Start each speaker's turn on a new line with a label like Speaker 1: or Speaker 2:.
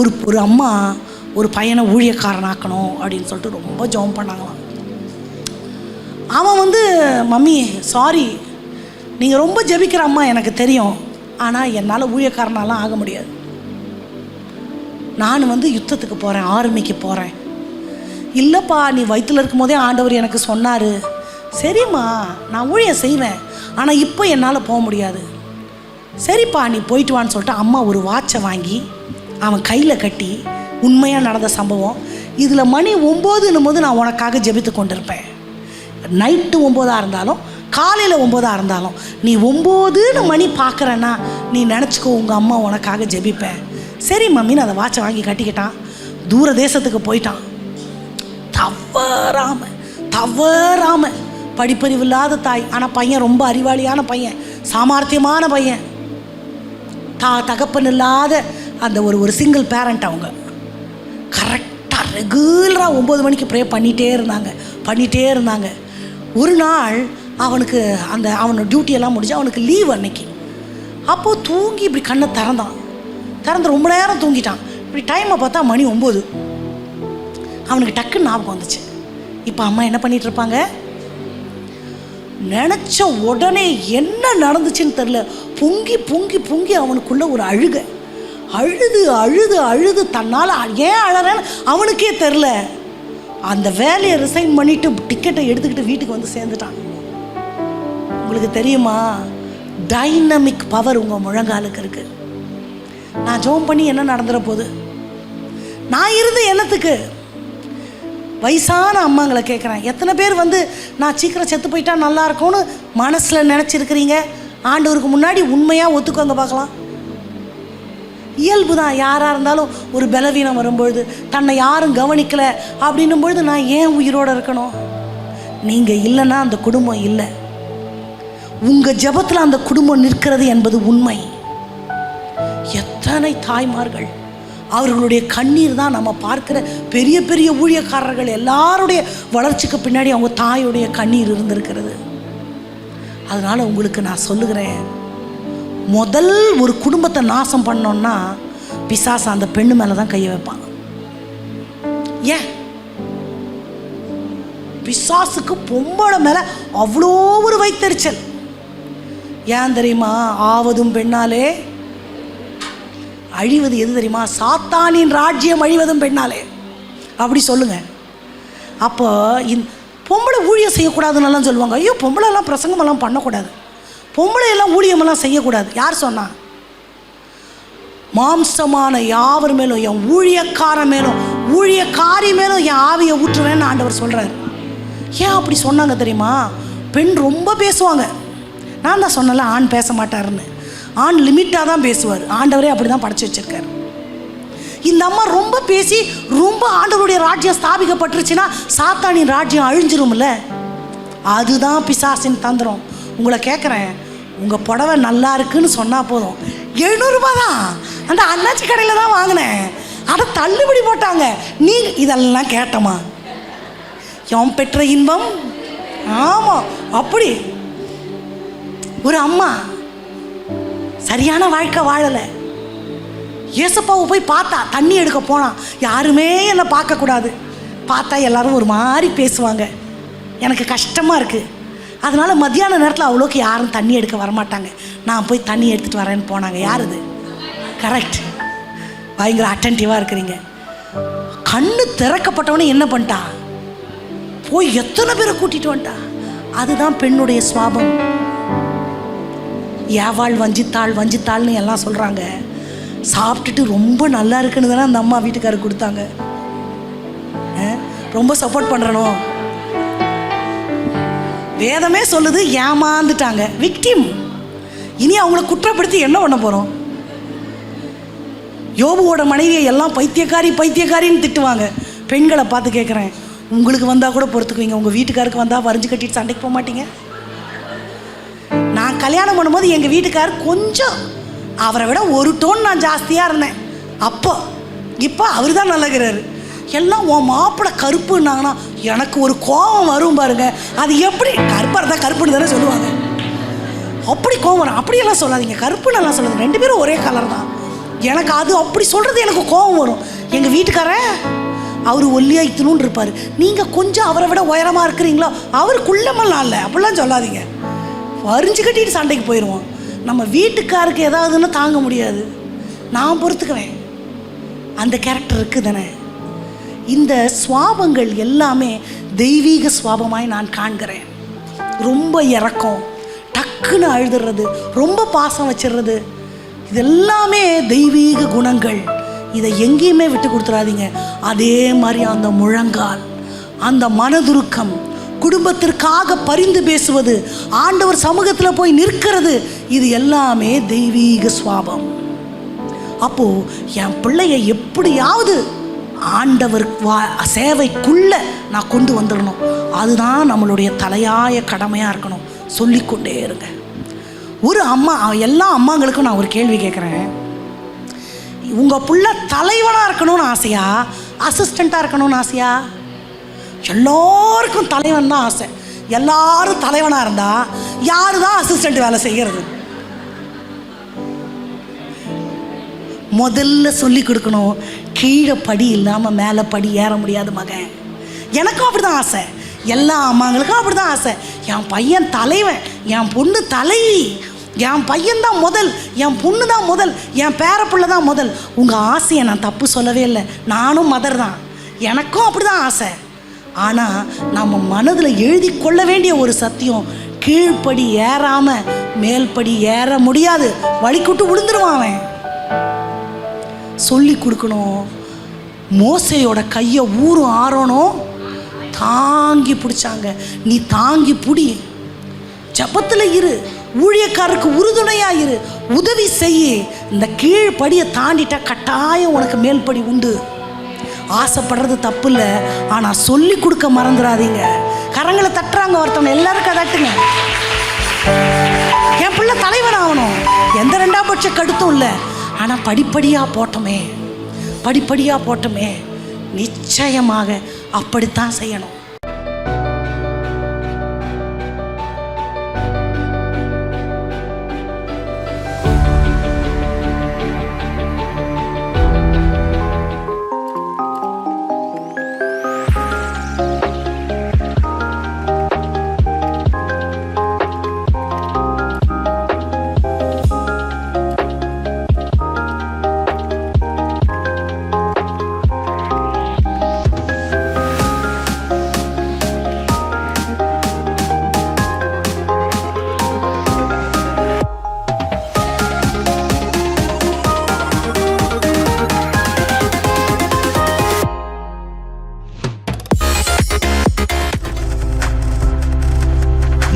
Speaker 1: ஒரு ஒரு அம்மா ஒரு பையனை ஊழியக்காரனாக்கணும் அப்படின்னு சொல்லிட்டு ரொம்ப ஜெபம் பண்ணாங்களாம். அவன் வந்து மம்மி சாரி நீங்கள் ரொம்ப ஜெபிக்கிற அம்மா எனக்கு தெரியும். ஆனால் என்னால் ஊழியக்காரனாலாம் ஆக முடியாது. நான் வந்து யுத்தத்துக்கு போகிறேன் ஆர்மிக்கு போகிறேன் இல்லைப்பா நீ வயிற்றில் இருக்கும்போதே ஆண்டவர் எனக்கு சொன்னார். சரிம்மா நான் ஊழியம் செய்வேன். ஆனால் இப்போ என்னால் போக முடியாது. சரிப்பா நீ போயிட்டு வான்னு சொல்லிட்டு அம்மா ஒரு வாட்சை வாங்கி அவன் கையில் கட்டி உண்மையாக நடந்த சம்பவம். இதில் மணி ஒம்போதுன்னும் போது நான் உனக்காக ஜெபித்து கொண்டிருப்பேன். நைட்டு ஒம்போதாக இருந்தாலும் காலையில் ஒம்போதாக இருந்தாலும் நீ ஒம்போதுன்னு மணி பார்க்குறேன்னா நீ நினச்சிக்கோ உங்கள் அம்மா உனக்காக ஜெபிப்பேன். சரி மம்மின்னு அதை வாட்சை வாங்கி கட்டிக்கிட்டான். தூர தேசத்துக்கு போயிட்டான். தவறாம தவறாம. படிப்பறிவு இல்லாத தாய் ஆனால் பையன் ரொம்ப அறிவாளியான பையன் சாமர்த்தியமான பையன். தா தகப்பன் இல்லாத அந்த ஒரு ஒரு சிங்கிள் பேரண்ட் அவங்க. கரெக்டாக ரெகுலராக ஒம்பது மணிக்கு ப்ரே பண்ணிகிட்டே இருந்தாங்க. பண்ணிகிட்டே இருந்தாங்க. ஒரு நாள் அவனுக்கு அந்த அவனோட டியூட்டியெல்லாம் முடிஞ்சு அவனுக்கு லீவ் அன்னைக்கு. அப்போது தூங்கி இப்படி கண்ணை திறந்தான். திறந்து ரொம்ப நேரம் தூங்கிட்டான். இப்படி டைமை பார்த்தா மணி ஒம்பது அவனுக்கு டக்குன்னு ஞாபகம் வந்துச்சு. இப்போ அம்மா என்ன பண்ணிட்டு இருப்பாங்க? நினச்ச உடனே என்ன நடந்துச்சுன்னு தெரில பொங்கி பொங்கி பொங்கி அவனுக்குள்ள ஒரு அழுகை. அழுது அழுது அழுது தன்னால் ஏன் அழறேன்னு அவனுக்கே தெரில அந்த வேலையை ரிசைன் பண்ணிட்டு டிக்கெட்டை எடுத்துக்கிட்டு வீட்டுக்கு வந்து சேர்ந்துட்டான். உங்களுக்கு தெரியுமா? டைனமிக் பவர் உங்கள் முழங்காலுக்கு இருக்கு. நான் ஜோம் பண்ணி என்ன நடந்துற போகுது? நான் இருந்து என்னத்துக்கு? வயசான அம்மாங்களை கேட்குறேன் எத்தனை பேர் வந்து நான் சீக்கிரம் செத்து போயிட்டா நல்லா இருக்கும்னு மனசில் நினச்சிருக்கிறீங்க? ஆண்டவருக்கு முன்னாடி உண்மையாக ஒத்துக்கோங்க பார்க்கலாம். இயல்பு தான் யாராக இருந்தாலும் ஒரு பலவீனம் வரும்பொழுது தன்னை யாரும் கவனிக்கலை அப்படின்னும் பொழுது நான் ஏன் உயிரோடு இருக்கணும்? நீங்கள் இல்லைன்னா அந்த குடும்பம் இல்லை. உங்கள் ஜெபத்தில் அந்த குடும்பம் நிற்கிறது என்பது உண்மை. எத்தனை தாய்மார்கள் அவர்களுடைய கண்ணீர் தான் நம்ம பார்க்குற பெரிய பெரிய ஊழியக்காரர்கள் எல்லாருடைய வளர்ச்சிக்கு பின்னாடி அவங்க தாயுடைய கண்ணீர் இருந்திருக்கிறது. அதனால் உங்களுக்கு நான் சொல்லுகிறேன் முதல் ஒரு குடும்பத்தை நாசம் பண்ணோன்னா பிசாசு அந்த பெண்ணு மேலே தான் கையை வைப்பான். ஏன்? பிசாசுக்கு பொம்பளை மேலே அவ்வளோ ஒரு வைத்தறிச்சல் ஏன் தெரியுமா? ஆவதும் பெண்ணாலே அழிவது எது தெரியுமா? சாத்தானின் ராஜ்யம் அழிவதும் பெண்ணாலே. அப்படி சொல்லுங்க. அப்போ இந் பொம்பளை ஊழியம் செய்யக்கூடாதுன்னெல்லாம் சொல்லுவாங்க. ஐயோ பொம்பளைலாம் பிரசங்கமெல்லாம் பண்ணக்கூடாது. பொம்பளை எல்லாம் ஊழியமெல்லாம் செய்யக்கூடாது. யார் சொன்னா? மாம்சமான யாவர் மேலும் என் ஊழியக்கார மேலும் ஊழியக்காரி மேலும் என் ஆவியை ஊற்றுவேன்னு ஆண்டவர் சொல்கிறார் ஏன் அப்படி சொன்னாங்க தெரியுமா? பெண் ரொம்ப பேசுவாங்க. நான் தான் சொன்னல ஆண் பேச மாட்டாருன்னு. ஆண் லிமிட்டாக தான் பேசுவார். ஆண்டவரே அப்படி தான் படைச்சி வச்சிருக்காரு. இந்த அம்மா ரொம்ப பேசி ரொம்ப ஆண்டவருடைய ராஜ்யம் ஸ்தாபிக்கப்பட்டுருச்சுன்னா சாத்தானின் ராஜ்யம் அழிஞ்சிரும்ல. அதுதான் பிசாசின் தந்திரம். உங்களை கேட்குறேன் உங்கள் புடவை நல்லா இருக்குன்னு சொன்னால் போதும். எழுநூறுபா தான் அந்த அண்ணாச்சி கடையில் தான் வாங்கினேன். அதை தள்ளுபடி போட்டாங்க. நீ இதெல்லாம் கேட்டமா? எவன் பெற்ற இன்பம்? ஆமாம் அப்படி. ஒரு அம்மா சரியான வாழ்க்கை வாழலை. இயேசுப்பாவை போய் பார்த்தா தண்ணி எடுக்க போனான் யாருமே என்னை பார்க்கக்கூடாது. பார்த்தா எல்லாரும் ஒரு மாதிரி பேசுவாங்க. எனக்கு கஷ்டமாக இருக்குது அதனால் மத்தியான நேரத்தில் அவ்வளோக்கு யாரும் தண்ணி எடுக்க வரமாட்டாங்க. நான் போய் தண்ணி எடுத்துகிட்டு வரேன்னு போனாங்க. யார் இது கரெக்ட் பயங்கர அட்டன்டிவாக இருக்கிறீங்க. கண்ணு திறக்கப்பட்டவனே என்ன பண்ணிட்டா போய் எத்தனை பேரை கூட்டிட்டு வந்துட்டா அதுதான் பெண்ணுடைய சுவாபம். ஏவாள் வஞ்சித்தாள் வஞ்சித்தாள்னு எல்லாம் சொல்கிறாங்க சாப்பிட்டுட்டு ரொம்ப நல்லா இருக்குன்னு தானே அந்த அம்மா வீட்டுக்காரர் கொடுத்தாங்க. ரொம்ப சப்போர்ட் பண்ணுறனோ வேதமே சொல்லுது ஏமாந்துட்டாங்க. விக்டிம் இனி அவங்கள குற்றப்படுத்தி என்ன பண்ண போகிறோம் யோபுவோட மனைவியை எல்லாம் பைத்தியக்காரி பைத்தியக்காரின்னு திட்டுவாங்க. பெண்களை பார்த்து கேட்குறேன் உங்களுக்கு வந்தால் கூட பொறுத்துக்குவீங்க. உங்கள் வீட்டுக்காருக்கு வந்தால் வரைஞ்சு கட்டிட்டு சண்டைக்கு போக மாட்டீங்க? நான் கல்யாணம் பண்ணும்போது எங்கள் வீட்டுக்கார் கொஞ்சம் அவரை விட ஒரு டோன் நான் ஜாஸ்தியாக இருந்தேன். அப்போ இப்போ அவர் தான் நல்லகிறாரு. எல்லாம் உன் மாப்பிள்ளை கருப்புன்னாங்கன்னா எனக்கு ஒரு கோபம் வரும் பாருங்க. அது எப்படி? கருப்பாக இருந்தால் கருப்புன்னு தானே சொல்லுவாங்க. அப்படி கோவம் வரும். அப்படியெல்லாம் சொல்லாதீங்க. கருப்புன்னு எல்லாம் சொல்லாதீங்க. ரெண்டு பேரும் ஒரே கலர் தான். எனக்கு அது அப்படி சொல்கிறது எனக்கு கோபம் வரும். எங்கள் வீட்டுக்காரன் அவர் ஒல்லியாக இத்தணும்னு இருப்பார். நீங்கள் கொஞ்சம் அவரை விட உயரமாக இருக்கிறீங்களோ? அவர் குள்ளமெல்லாம் இல்லை. அப்படிலாம் சொல்லாதீங்க. வரிஞ்சு கட்டிட்டு சண்டைக்கு போயிடுவோம் நம்ம வீட்டுக்காருக்கு ஏதாவதுன்னு தாங்க முடியாது. நான் பொறுத்துக்குவேன். அந்த கேரக்டர் இருக்குது தானே இந்த சுவாபங்கள் எல்லாமே தெய்வீக சுவாபமாய் நான் காண்கிறேன். ரொம்ப இறக்கம் டக்குன்னு அழுதுறது ரொம்ப பாசம் வச்சிடுறது இது எல்லாமே தெய்வீக குணங்கள். இதை எங்கேயுமே விட்டு கொடுத்துறாதீங்க அதே மாதிரி அந்த முழங்கால் அந்த மனதுருக்கம் குடும்பத்திற்காக பரிந்து பேசுவது ஆண்டவர் சமூகத்தில் போய் நிற்கிறது இது எல்லாமே தெய்வீக சுவாபம். அப்போ என் பிள்ளைய எப்படியாவது ஆண்டவர் வா சேவைக்குள்ளே நான் கொண்டு வந்துடணும். அதுதான் நம்மளுடைய தலையாய கடமையாக இருக்கணும். சொல்லிக்கொண்டே இருங்க. ஒரு அம்மா எல்லா அம்மாங்களுக்கும் நான் ஒரு கேள்வி கேட்குறேன் உங்கள் புள்ள தலைவனாக இருக்கணும்னு ஆசையா? அசிஸ்டண்ட்டாக இருக்கணும்னு ஆசையா? எல்லோருக்கும் தலைவன் தான் ஆசை. எல்லாரும் தலைவனாக இருந்தால் யாரு தான் அசிஸ்டண்ட் வேலை செய்கிறது முதல்ல சொல்லி கொடுக்கணும். கீழே படி இல்லாமல் மேலே படி ஏற முடியாது மகன். எனக்கும் அப்படி தான் ஆசை. எல்லா அம்மாங்களுக்கும் அப்படி தான் ஆசை. என் பையன் தலைவன் என் பொண்ணு தலைவி என் பையன் தான் முதல் என் பொண்ணு தான் முதல் என் பேரப்புள்ள தான் முதல். உங்கள் ஆசையை நான் தப்பு சொல்லவே இல்லை. நானும் மதர் தான். எனக்கும் அப்படி தான் ஆசை. ஆனால் நம்ம மனதில் எழுதி கொள்ள வேண்டிய ஒரு சத்தியம் கீழ்ப்படி ஏறாமல் மேல்படி ஏற முடியாது. வழிக்குட்டு விழுந்துருவான் அவன். சொல்லி கொடுக்கணும். மோசையோட கையை ஊரும் ஆறணும். தாங்கி பிடிச்சாங்க. நீ தாங்கி பிடி. ஜபத்தில் இரு. ஊழியக்காரருக்கு உறுதுணையாக இரு. உதவி செய்ய இந்த கீழ்ப்படியை தாண்டிட்டா கட்டாயம் உனக்கு மேல்படி உண்டு. ஆசைப்படுறது தப்பு இல்லை ஆனால் சொல்லி கொடுக்க மறந்துடாதீங்க கரங்களை தட்டுறாங்க ஒருத்தவங்க. எல்லாருக்கும் தட்டுங்க என் பிள்ளை தலைவன் ஆகணும் எந்த ரெண்டாம் பட்சம் கடுத்தும் இல்லை. ஆனால் படிப்படியாக போட்டோமே படிப்படியாக போட்டோமே நிச்சயமாக அப்படித்தான் செய்யணும்.